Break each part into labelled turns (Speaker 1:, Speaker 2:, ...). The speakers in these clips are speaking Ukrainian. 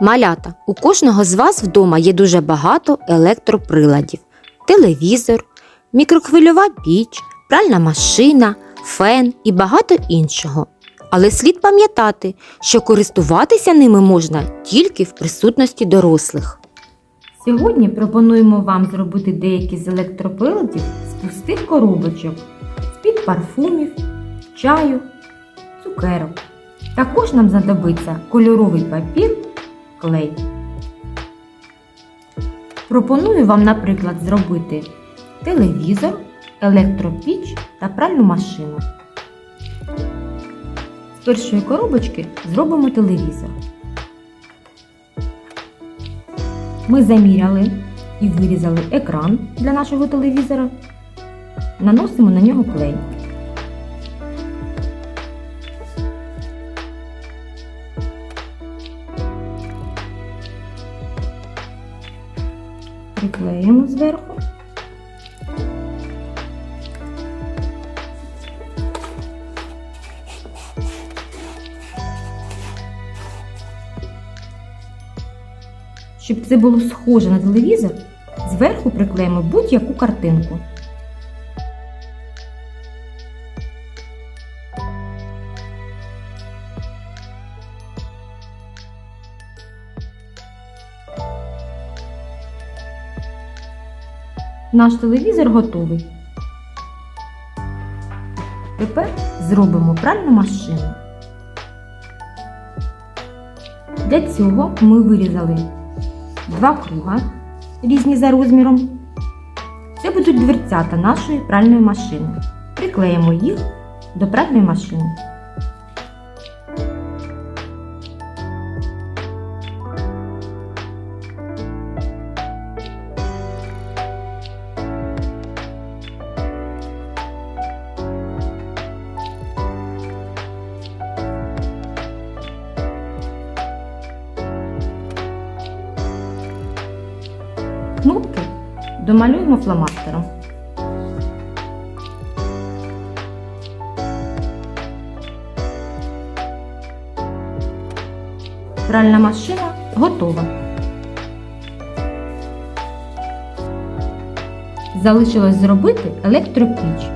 Speaker 1: Малята, у кожного з вас вдома є дуже багато електроприладів: телевізор, мікрохвильова піч, пральна машина, фен і багато іншого. Але слід пам'ятати, що користуватися ними можна тільки в присутності дорослих. Сьогодні пропонуємо вам зробити деякі з електроприладів з пустих коробочок, з-під парфумів, чаю, цукерок. Також нам знадобиться кольоровий папір, клей. Пропоную вам, наприклад, зробити телевізор, електропіч та пральну машину. З першої коробочки зробимо телевізор. Ми заміряли і вирізали екран для нашого телевізора. Наносимо на нього клей. Приклеїмо зверху. Щоб це було схоже на телевізор, зверху приклеїмо будь-яку картинку. Наш телевізор готовий. Тепер зробимо пральну машину. Для цього ми вирізали два круга, різні за розміром. Це будуть дверцята нашої пральної машини. Приклеїмо їх до пральної машини. Кнопки домалюємо фломастером. Пральна машина готова. Залишилось зробити електропіч.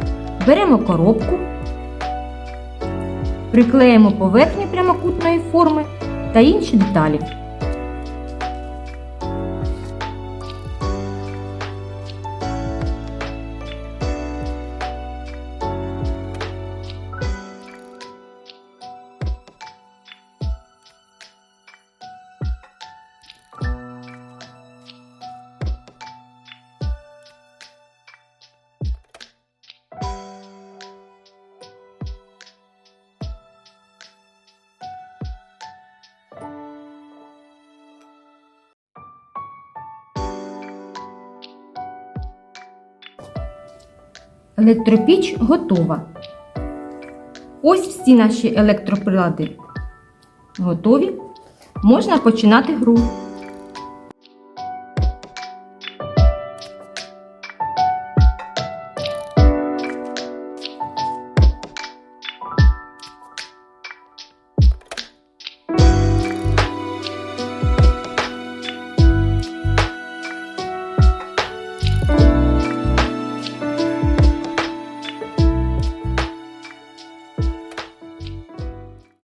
Speaker 1: Беремо коробку, приклеїмо поверхню прямокутної форми та інші деталі. Електропіч готова. Ось всі наші електроприлади готові. Можна починати гру.